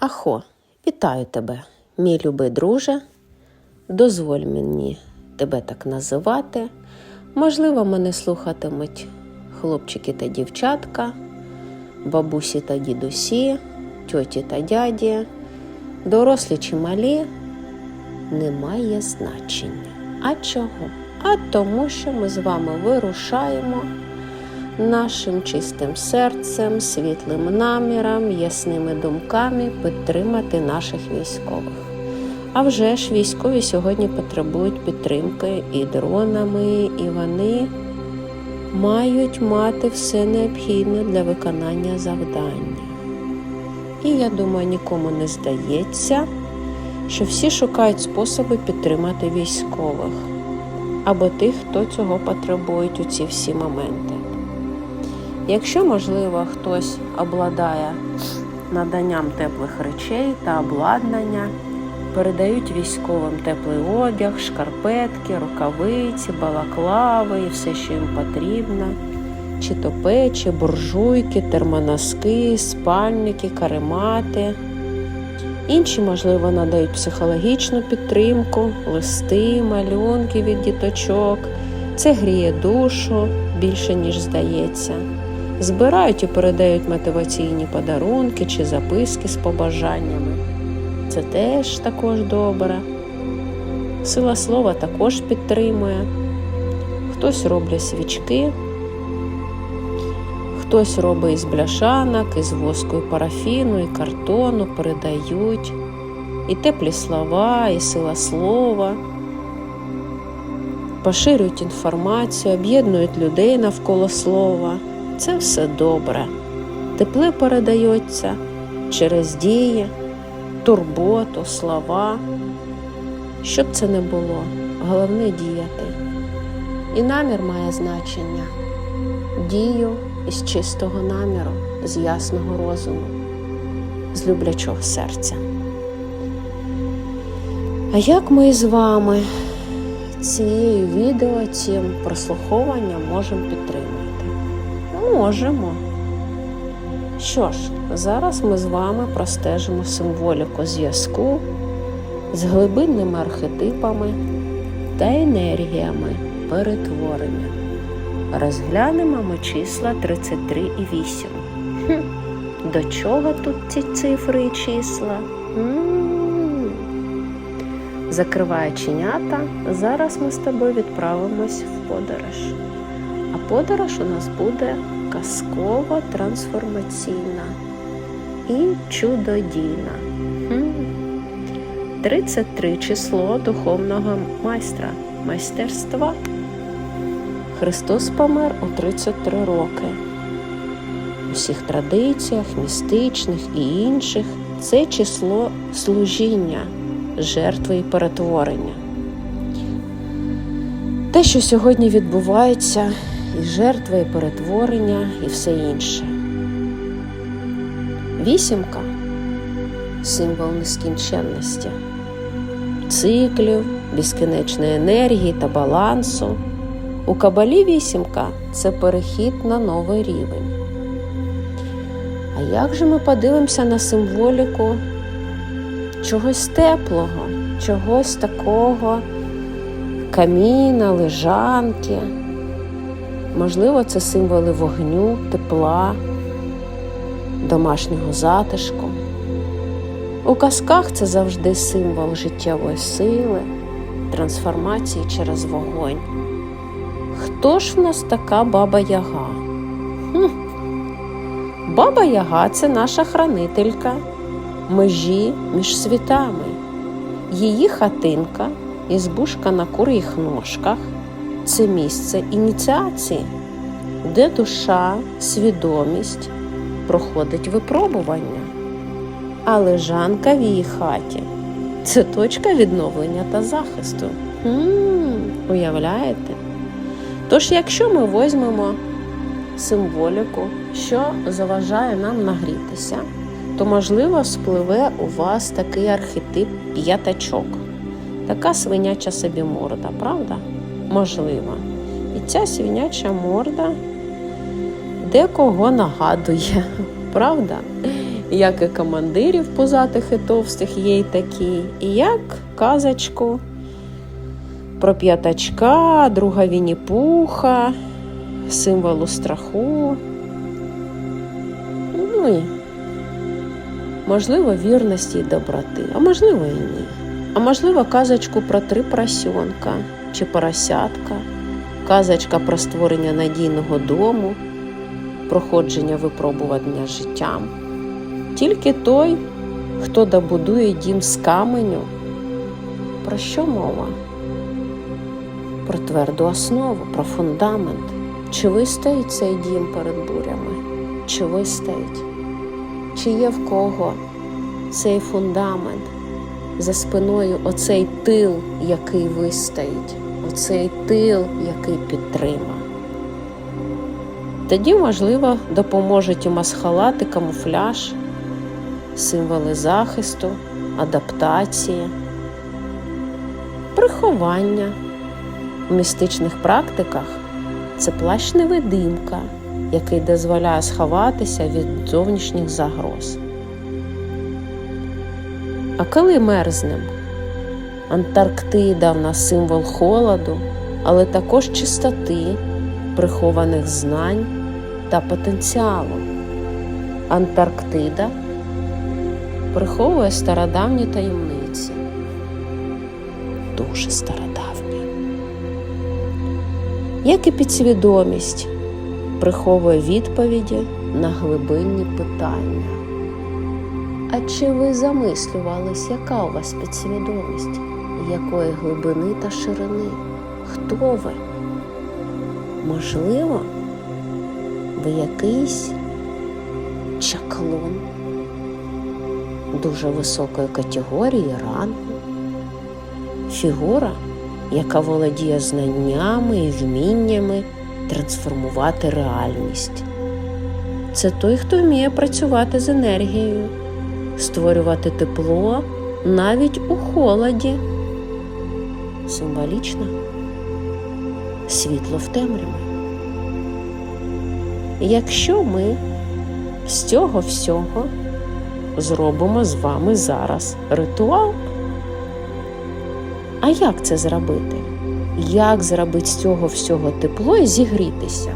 Ахо, вітаю тебе, мій любий друже. Дозволь мені тебе так називати. Можливо, мене слухатимуть хлопчики та дівчатка, бабусі та дідусі, тьоті та дяді, дорослі чи малі, немає значення. А чого? А тому, що ми з вами вирушаємо нашим чистим серцем, світлим наміром, ясними думками підтримати наших військових. А вже ж військові сьогодні потребують підтримки і дронами, і вони мають мати все необхідне для виконання завдання. І я думаю, нікому не здається, що всі шукають способи підтримати військових або тих, хто цього потребують у ці всі моменти. Якщо, можливо, хтось обладає наданням теплих речей та обладнання, передають військовим теплий одяг, шкарпетки, рукавиці, балаклави і все, що їм потрібно, чи то печі, буржуйки, термоноски, спальники, каремати. Інші, можливо, надають психологічну підтримку, листи, малюнки від діточок. Це гріє душу більше, ніж здається. Збирають і передають мотиваційні подарунки чи записки з побажаннями. Це теж також добре. Сила слова також підтримує. Хтось роблять свічки, хтось робить із бляшанок, із воску і парафіну, і картону, передають і теплі слова, і сила слова. Поширюють інформацію, об'єднують людей навколо слова. Це все добре. Тепле передається через дії, турботу, слова. Щоб це не було, головне діяти. І намір має значення. Дію із чистого наміру, з ясного розуму, з люблячого серця. А як ми з вами цією відео, цим прослуховуванням можемо підтримати? Можемо. Що ж, зараз ми з вами простежимо символіку зв'язку з глибинними архетипами та енергіями перетворення. Розглянемо ми числа 33 і 8. Хм, До чого тут ці цифри і числа? М-м-м. Закриває зараз ми з тобою відправимось в подорож. А подорож у нас буде казково трансформаційна і чудодійна. 33 число духовного майстра, майстерства. Христос помер у 33 роки. У всіх традиціях, містичних і інших це число служіння, жертви і перетворення. Те, що сьогодні відбувається, і жертви, і перетворення, і все інше. Вісімка символ нескінченності, циклів, безкінечної енергії та балансу. У кабалі вісімка це перехід на новий рівень. А як же ми подивимося на символіку чогось теплого, чогось такого каміна, лежанки? Можливо, це символи вогню, тепла, домашнього затишку. У казках це завжди символ життєвої сили, трансформації через вогонь. Хто ж в нас така баба Яга? Хм. Баба Яга це наша хранителька межі між світами. Її хатинка, ізбушка на кур'їх ножках це місце ініціації, де душа, свідомість проходить випробування. А лежанка в її хаті це точка відновлення та захисту. М-м, уявляєте? Тож, якщо ми візьмемо символіку, що заважає нам нагрітися, то, можливо, спливе у вас такий архетип п'ятачок, така свиняча собі морда, правда? Можливо. І ця свиняча морда декого нагадує, правда? як і командирів пузатих і товстих є й такі, і як казочку про п'ятачка, друга Вінні-Пуха, символу страху. Ну і, можливо, вірності і доброти, а можливо і ні. А можливо, казочку про три поросенка чи поросятка, казочка про створення надійного дому, проходження випробування життям. Тільки той, хто добудує дім з каменю. Про що мова? Про тверду основу, про фундамент. Чи вистоїть цей дім перед бурями? Чи вистоїть? Чи є в кого цей фундамент? За спиною оцей тил, який вистоїть, оцей тил, який підтрима. Тоді, можливо, допоможуть і масхалат, камуфляж, символи захисту, адаптації, приховання. В містичних практиках це плащ невидимка, який дозволяє сховатися від зовнішніх загроз. А коли мерзнем? Антарктида в нас символ холоду, але також чистоти, прихованих знань та потенціалу. Антарктида приховує стародавні таємниці. Дуже стародавні. Як і підсвідомість приховує відповіді на глибинні питання. А чи ви замислювались, яка у вас підсвідомість, якої глибини та ширини? Хто ви? Можливо, ви якийсь чаклун дуже високої категорії рангу, фігура, яка володіє знаннями і вміннями трансформувати реальність. Це той, хто вміє працювати з енергією створювати тепло навіть у холоді. Символічно світло в темряві. Якщо ми з цього всього зробимо з вами зараз ритуал, а як це зробити? Як зробити з цього всього тепло і зігрітися?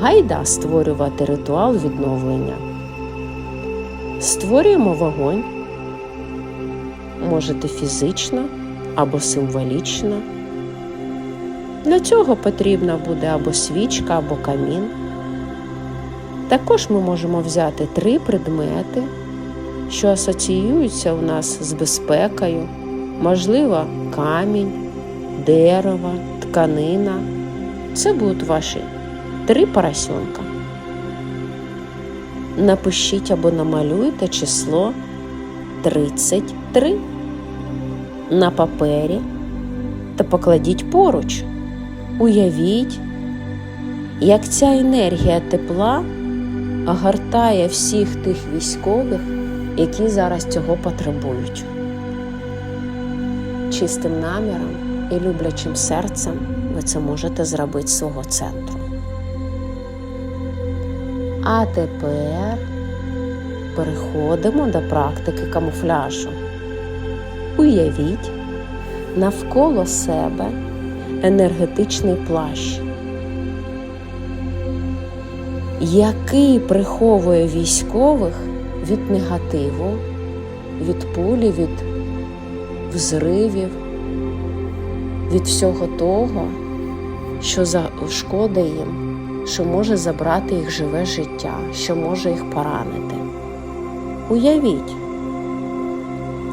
Гайда створювати ритуал відновлення. Створюємо вогонь, можете фізично або символічно. Для цього потрібна буде або свічка, або камін. Також ми можемо взяти три предмети, що асоціюються у нас з безпекою, можливо, камінь, дерево, тканина. Це будуть ваші три поросенка напишіть або намалюйте число 33 на папері та покладіть поруч. Уявіть, як ця енергія тепла огортає всіх тих військових, які зараз цього потребують. Чистим наміром і люблячим серцем ви це можете зробити з свого центру. А тепер переходимо до практики камуфляжу. Уявіть навколо себе енергетичний плащ, який приховує військових від негативу, від пулі, від взривів, від всього того, що зашкодить їм що може забрати їх живе життя, що може їх поранити. Уявіть,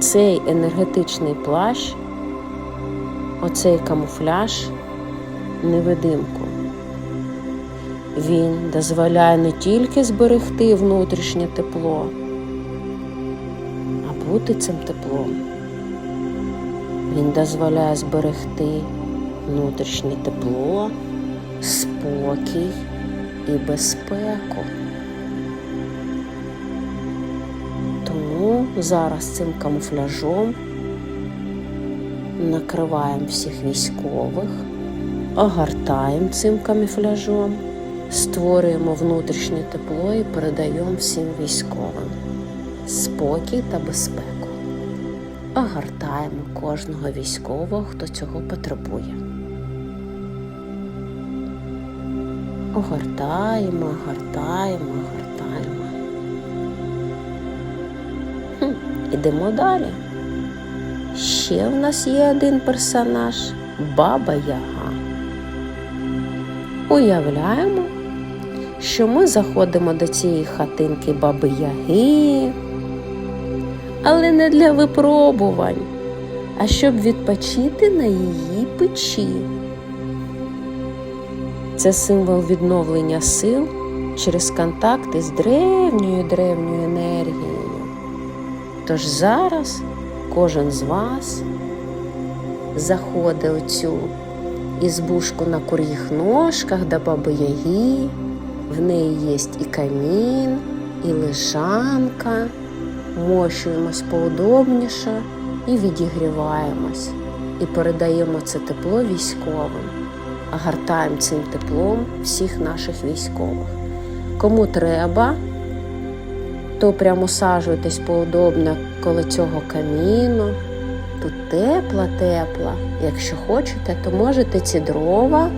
цей енергетичний плащ, оцей камуфляж, невидимку. Він дозволяє не тільки зберегти внутрішнє тепло, а бути цим теплом. Він дозволяє зберегти внутрішнє тепло спокій і безпеку. Тому зараз цим камуфляжом накриваємо всіх військових, огортаємо цим камуфляжом створюємо внутрішнє тепло і передаємо всім військовим спокій та безпеку. Огортаємо кожного військового, хто цього потребує. Огортаємо, огортаємо, огортаємо. Ідемо далі. Ще в нас є один персонаж Баба Яга. Уявляємо, що ми заходимо до цієї хатинки Баби Яги, але не для випробувань, а щоб відпочити на її печі. Це символ відновлення сил через контакти з древньою древньою енергією. Тож зараз кожен з вас заходить у цю ізбушку на кур'їх ножках до баби Яги. В неї є і камін, і лежанка. Мощуємось поудобніше і відігріваємось. І передаємо це тепло військовим, гартаємо цим теплом всіх наших військових. Кому треба, то прямо усаджуйтесь поудобно коло цього каміну. Тут тепла, тепла. Якщо хочете, то можете ці дрова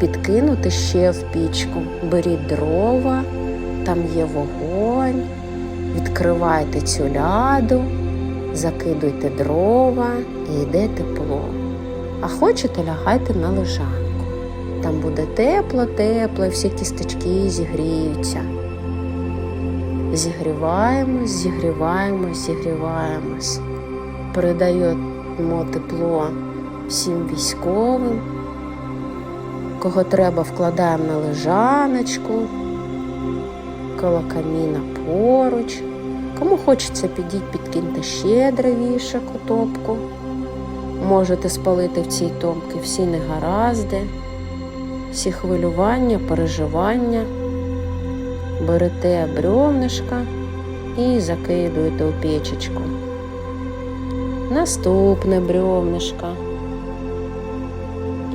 підкинути ще в пічку. Беріть дрова, там є вогонь, відкривайте цю ляду, закидуйте дрова і йде тепло. А хочете, лягайте на лежанку. Там буде тепло, тепло, і всі кісточки зігріються. Зігріваємось, зігріваємось, зігріваємось. Передаємо тепло всім військовим. Кого треба, вкладаємо на лежаночку, коло каміна поруч. Кому хочеться, підіть, підкиньте ще дровішок у топку. Можете спалити в цій топці всі негаразди, всі хвилювання, переживання. Берете брьовнишка і закидуєте у печечку. Наступне брьовнишко.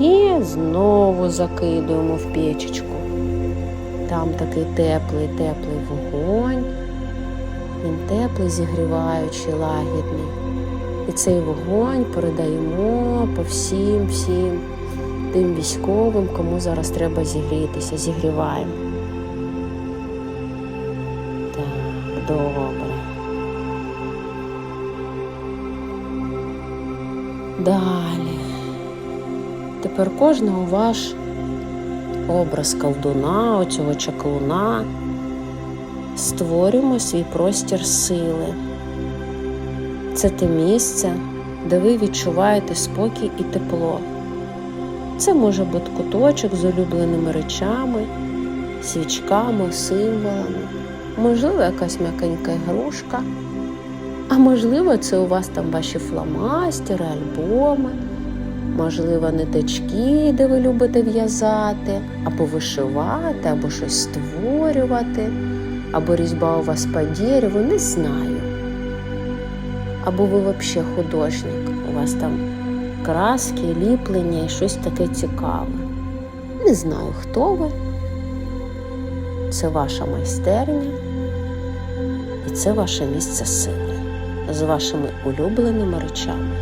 І знову закидуємо в печечку. Там такий теплий, теплий вогонь. Він теплий, зігріваючий, лагідний. І цей вогонь передаємо по всім, всім тим військовим, кому зараз треба зігрітися. Зігріваємо. Так, добре. Далі. Тепер кожного ваш образ колдуна, оцього чаклуна. Створюємо свій простір сили. Це те місце, де ви відчуваєте спокій і тепло. Це може бути куточок з улюбленими речами, свічками, символами, можливо, якась м'якенька ігрушка. А можливо, це у вас там ваші фломастери, альбоми, можливо, ниточки, де ви любите в'язати, або вишивати, або щось створювати, або різьба у вас по дереву, не знаю. Або ви взагалі художник, у вас там краски, ліплення і щось таке цікаве. Не знаю, хто ви. Це ваша майстерня і це ваше місце сили з вашими улюбленими речами.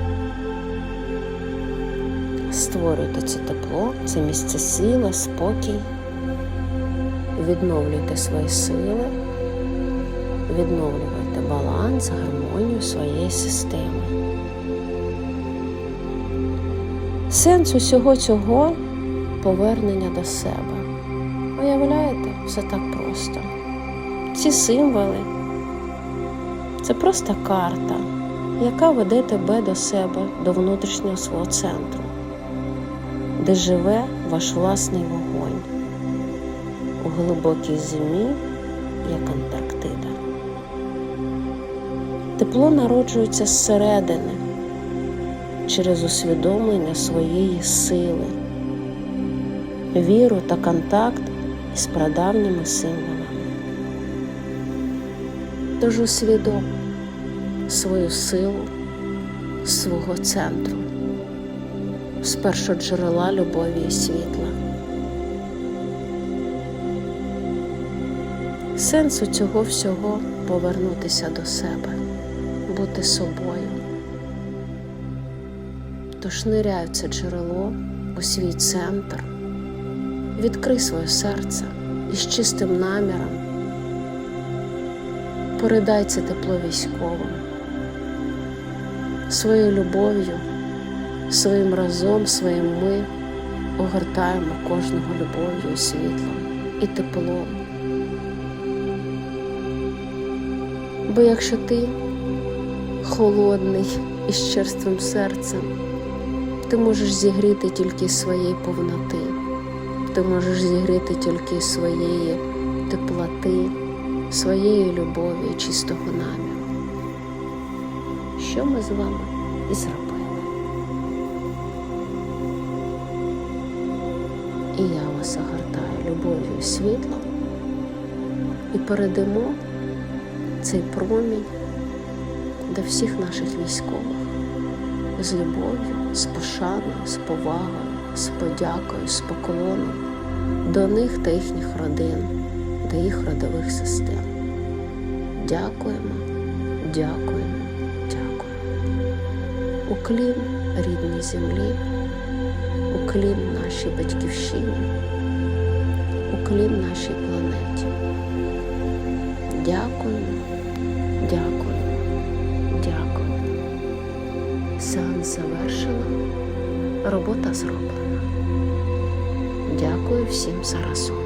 Створюйте це тепло, це місце сили, спокій, відновлюйте свої сили, відновлюйте баланс, гармонію своєї системи. Сенс усього цього повернення до себе. Уявляєте, все так просто. Ці символи це просто карта, яка веде тебе до себе, до внутрішнього свого центру, де живе ваш власний вогонь у глибокій зимі, як Антарктида. Тепло народжується зсередини через усвідомлення своєї сили, віру та контакт із прадавніми символами. Тож усвідом свою силу свого центру з першоджерела любові і світла. Сенсу цього всього повернутися до себе, бути собою. Тож ниряй в це джерело у свій центр, відкрий своє серце із чистим наміром, передай це тепло військовим, своєю любов'ю, своїм разом, своїм ми огортаємо кожного любов'ю і світлом і теплом. Бо якщо ти холодний і з черствим серцем, ти можеш зігріти тільки своєї повноти, ти можеш зігріти тільки своєї теплоти, своєї любові чистого наміру. Що ми з вами і зробили. І я вас огортаю любов'ю і світлом і передамо цей промінь до всіх наших військових з любов'ю, з пошаною, з повагою, з подякою, з поклоном до них та їхніх родин, до їх родових систем. Дякуємо, дякуємо, дякуємо. Уклін рідній землі, уклін нашій батьківщині, уклін нашій планеті. Дякуємо, робота зроблена. Дякую всім за разом.